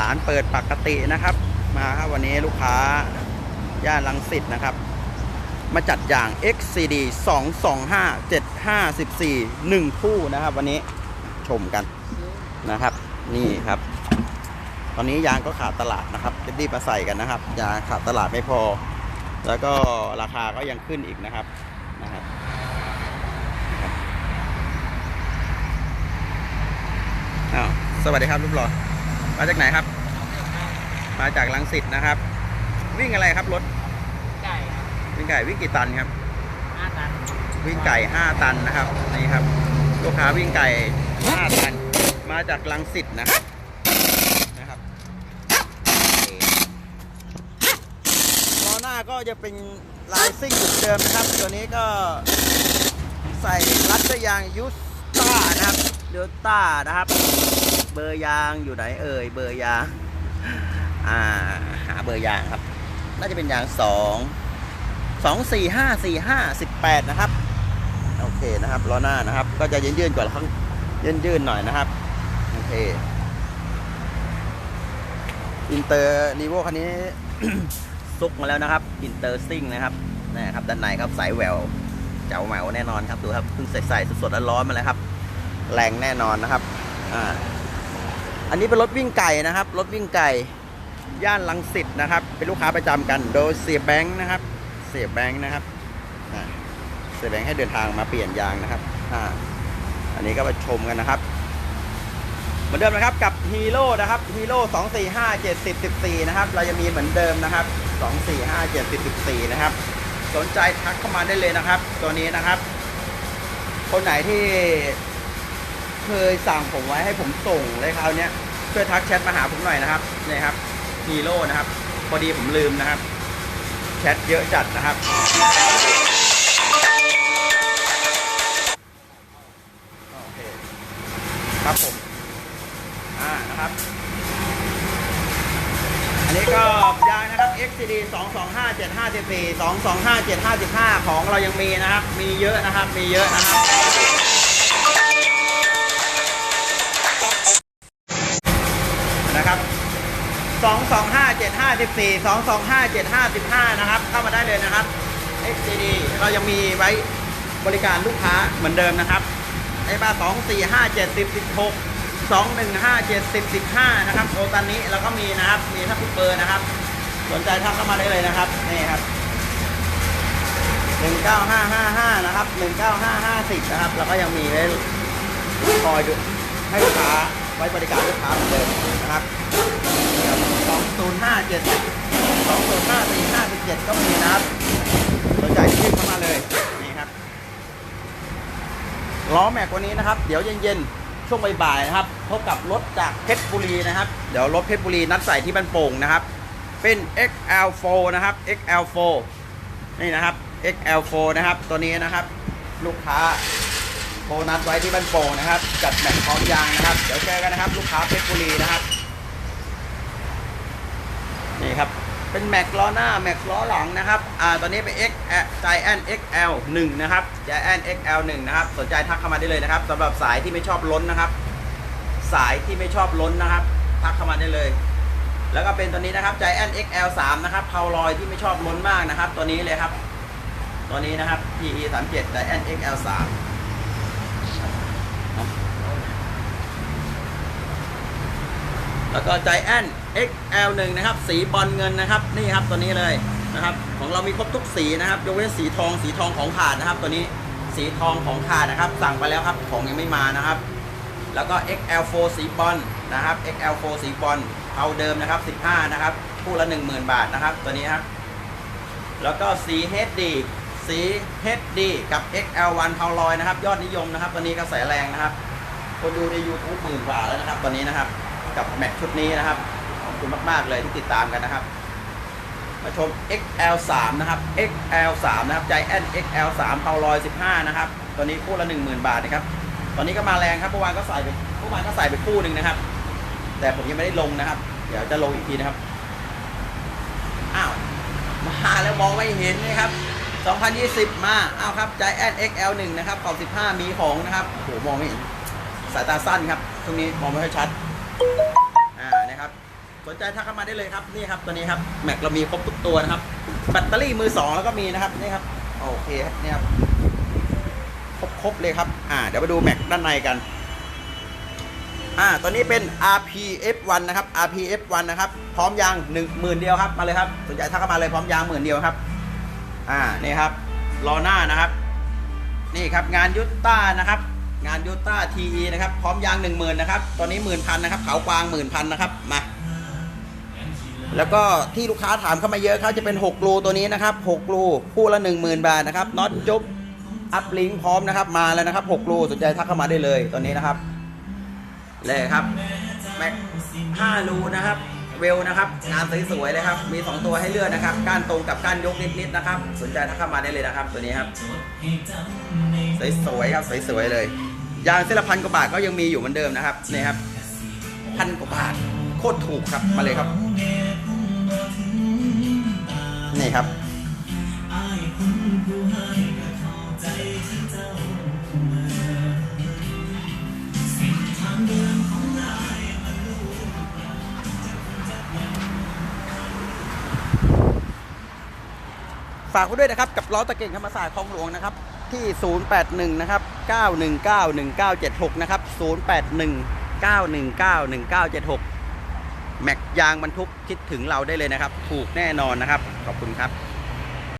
ร้านเปิดปกตินะครับ มาครับวันนี้ลูกค้าย่านลังสิตนะครับ มาจัดอย่าง XCD 225 7514 1 คู่นะครับ วันนี้ชมกันนะครับ นี่ครับ ตอนนี้ยางก็ขาดตลาดนะครับรีบมาใส่กันนะครับยางขาดตลาดไม่พอ แล้วก็ราคาก็ยังขึ้นอีกนะครับนะครับอ้าสวัสดีครับรูปหล่อมาจากไหนครับ มาจากลังสิตนะครับ วิ่งอะไรครับรถไก่ครับวิ่งไก่วิ่งกี่ตันครับ ห้าตันวิ่งไก่ 5 ตันนะครับนี่ครับ ลูกค้าวิ่งไก่ 5 ตัน มาจากลังสิตนะครับนะครับล้อหน้าก็จะเป็นลายซิ่งเหมือนเดิมนะครับ ตัวนี้ก็ใส่รัดด้วยยางยูสต้านะครับยูสต้านะครับ เบอร์ยางอยู่ไหนเอ่ยเบอร์ยาง อ่าหาเบอร์ยางครับ น่าจะเป็นยางสองสองสี่ห้าสี่ห้าสิบแปดนะครับ โอเคนะครับล้อหน้านะครับ ก็จะยืนยืนๆกว่าข้างยืนยืนๆหน่อยนะครับ โอเคอินเตอร์นีโวคันนี้ซุกมาแล้วนะครับอินเตอร์ซิ่งนะครับนี่ครับด้านในครับสายแววเจ๋าแหววแน่นอนครับดูครับเพิ่งใส่ใส่สดๆร้อนๆมาเลยครับ แรงแน่นอนนะครับอ่าอันนี้เป็นรถวิ่งไก่นะครับ รถวิ่งไก่ ย่านลังสิตนะครับ เป็นลูกค้าประจำกัน โดยเสียแบงค์นะครับ เสียแบงค์นะครับเสียแบงค์ให้เดินทางมาเปลี่ยนยางนะครับอ่าอันนี้ก็มาชมกันนะครับ เหมือนเดิมนะครับกับฮีโร่นะครับฮีโร่สองสี่ห้าเจ็ดสิบสิบสี่นะครับ เรายังมีเหมือนเดิมนะครับสองสี่ห้าเจ็ดสิบสิบสี่นะครับ สนใจทักเข้ามาได้เลยนะครับ ตัวนี้นะครับ คนไหนที่เคยสั่งผมไว้ให้ผมส่งเลยคราวนี้ช่วยทักแชทมาหาผมหน่อยนะครับนี่ครับ ฮีโร่นะครับ พอดีผมลืมนะครับแชทเยอะจัดนะครับ โอเค ครับผม อ่า นะครับ อันนี้ก็ยางนะครับ XCD 225 754 225 755 ของเรายังมีนะครับ มีเยอะนะครับ มีเยอะนะครับนะครับ 54 225 755 นะครับ เข้ามาได้เลยนะครับ XCD เรายังมีไว้บริการลูกค้าเหมือนเดิมนะครับไอ้บ้า245 70 16 215 70 15 นะครับโอตอนนี้เราก็มีนะครับ มีทับทุกเบอร์นะครับ สนใจทักเข้ามาได้เลยนะครับ นี่ครับ 19555 นะครับ 19550 นะครับแล้วก็ยังมีไว้คอยดูให้ลูกค้าไว้บริการลูกค้าเหมือนเดิมนะครับ 205 70 205 457ก็มีนะครับสนใจที่เข้ามาเลยนี่ครับล้อแม็กวันนี้นะครับ เดี๋ยวเย็นๆช่วงบ่ายๆนะครับพบกับรถจากเพชรบุรีนะครับ เดี๋ยวรถเพชรบุรีนัดใส่ที่บ้านโป่งนะครับ เป็น XL4 นะครับ XL4 นี่นะครับ XL4 นะครับ ตัวนี้นะครับ ลูกค้าโบนัสไว้ที่บ้านโป่งนะครับ จัดแม็กพร้อมยางนะครับ เดี๋ยวเจอกันนะครับ ลูกค้าเพชรบุรีนะครับ ครับ เป็นแม็กล้อหน้าแม็กล้อหลังนะครับอ่าตอนนี้เป็น X Giant XL 1นะครับ Giant XL 1นะครับ สนใจทักเข้ามาได้เลยนะครับสำหรับสายที่ไม่ชอบล้นนะครับ สายที่ไม่ชอบล้นนะครับ ทักเข้ามาได้เลย แล้วก็เป็นตัวนี้นะครับ Giant XL 3นะครับเพาลอยที่ไม่ชอบล้นมากนะครับ ตัวนี้เลยครับ ตัวนี้นะครับ PE 3 7 Giant XL 3 แล้วก็ Giant XL1 นะครับ สีบอลเงินนะครับ นี่ครับตัวนี้เลยนะครับ ของเรามีครบทุกสีนะครับยกเว้นสีทองสีทองของขาดนะครับ ตัวนี้สีทองของขาดนะครับ สั่งไปแล้วครับของยังไม่มานะครับ แล้วก็ XL4 สีบอลนะครับ XL4 สีบอลเอาเดิมนะครับ 15 นะครับคู่ละ 10,000 บาทนะครับ ตัวนี้ครับแล้วก็สี HD สี HD กับ XL1 เทาลอยนะครับ ยอดนิยมนะครับ ตัวนี้กระแสแรงนะครับคนดูใน YouTube หมื่นกว่าแล้วนะครับ ตอนนี้นะครับ กับแมตช์ชุดนี้นะครับ ขอบคุณมาก ๆ เลยที่ติดตามกันนะครับ มาชม XL3 นะครับ XL3 นะครับ Giant XL3 เผาลอย 15 นะครับตัวนี้คู่ละ 10,000 บาทนะครับ ตอนนี้ก็มาแรงครับเมื่อวานก็ใส่ไปเมื่อวานก็ใส่ไปคู่หนึ่งนะครับ แต่ผมยังไม่ได้ลงนะครับ เดี๋ยวจะลงอีกทีนะครับ อ้าว มาแล้วมองไม่เห็นนะครับ2020 มาอ้าวครับ Giant XL1 นะครับขอบ15 มีของนะครับโอ้โหมองไม่เห็นสายตาสั้นครับช่วงนี้มองไม่ค่อยชัด อ่านะครับสนใจทักเข้ามาได้เลยครับนี่ครับตัวนี้ครับแม็กเรามีครบทุกตัวนะครับแบตเตอรี่มือสองแล้วก็มีนะครับนี่ครับโอเคครับนี่ครับครบครบเลยครับอ่าเดี๋ยวมาดูแม็กด้านในกันอ่าตัวนี้เป็น RPF1 นะครับ RPF1 นะครับ พร้อมยางหนึ่งหมื่นเดียวครับมาเลยครับสนใจทักเข้ามาเลยพร้อมยางหมื่นเดียวครับอ่านี่ครับรอหน้านะครับ นี่ครับงานยุตต้านะครับ งานยุตต้า TE นะครับ พร้อมยางหนึ่งหมื่นนะครับ ตอนนี้หมื่นพันนะครับเขากวางหมื่นพันนะครับ มา แล้วก็ที่ลูกค้าถามเข้ามาเยอะเขาจะเป็น6รูตัวนี้นะครับ6รูคู่ละ 10,000 บาทนะครับน็อตจุ๊บอัพลิงพร้อมนะครับ มาแล้วนะครับ6รูสนใจทักเข้ามาได้เลยตอนนี้นะครับ เลยครับแม็ก5รูนะครับ เวลนะครับงานสวยๆเลยครับ มี 2 ตัวให้เลือกนะครับ ก้านตรงกับก้านยกนิดๆนะครับ สนใจทักเข้ามาได้เลยนะครับ ตัวนี้ครับ สวยๆครับสวยๆเลย ยางเส้นละพันกว่าบาทก็ยังมีอยู่เหมือนเดิมนะครับนี่ครับพันกว่าบาทโคตรถูกครับมาเลยครับนี่ครับ ฝากไว้ด้วยนะครับ กับล้อตะเก่งธรรมศาสตร์คลองหลวงนะครับ ที่ 081 นะครับ 919 1976 นะครับ 081 919 1976 แม็กยางบรรทุกคิดถึงเราได้เลยนะครับ ถูกแน่นอนนะครับ ขอบคุณครับ